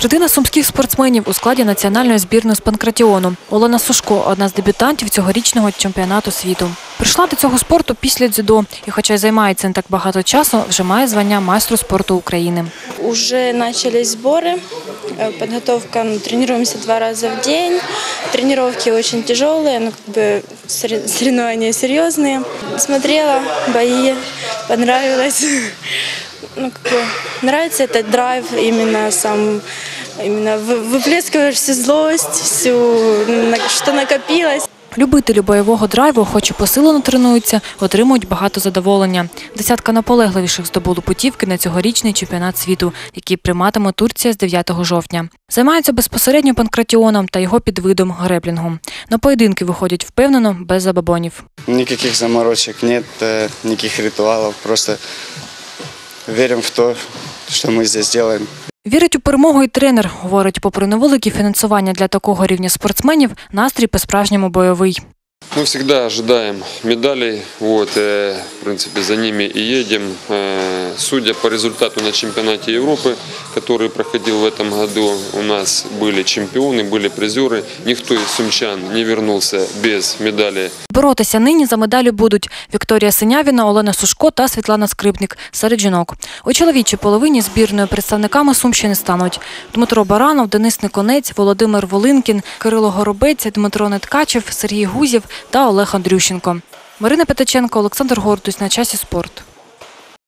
Третина сумських спортсменів у складі національної збірної з панкратіону. Олена Сушко – одна з дебютантів цьогорічного чемпіонату світу. Прийшла до цього спорту після дзюдо і, хоча й займається не так багато часу, вже має звання майстру спорту України. Уже начались сборы, э, подготовка, ну, тренируемся два раза в день. Тренировки очень тяжелые, но как бы сорев- соревнования серьезные. Смотрела бои, понравилось. Ну, как бы, нравится этот драйв, именно сам, именно вы- выплескиваешь всю злость, всю, на- что накопилось. Любителі бойового драйву, хоч і посилено тренуються, отримують багато задоволення. Десятка наполегливіших здобули путівки на цьогорічний чемпіонат світу, який прийматиме Турція з 9 жовтня. Займаються безпосередньо панкратіоном та його підвидом греблінгу. На поєдинки виходять впевнено, без забабонів. Никаких заморочек нет, э, никаких ритуалов. Просто верим в то, что мы здесь делаем. Вірить у перемогу і тренер. Говорить, попри невелике фінансування для такого рівня спортсменів, настрій по-справжньому бойовий. Мы всегда ожидаем медалей, вот, э, в принципе, за ними и едем. Э, Судя по результату на чемпионате Европы, который проходил в этом году, у нас были чемпионы, были призеры. Никто из сумчан не вернулся без медали Боротися нині за медалі будуть Вікторія Синявіна, Олена Сушко та Світлана Скрипник серед жінок. У чоловічій половині збірної представниками Сумщини стануть Дмитро Баранов, Денис Никонець, Володимир Волинкін, Кирило Горобець, Дмитро Неткачев, Сергій Гузєв та Олег Андрющенко. Марина Петаченко, Олександр Гордусь на часі спорт.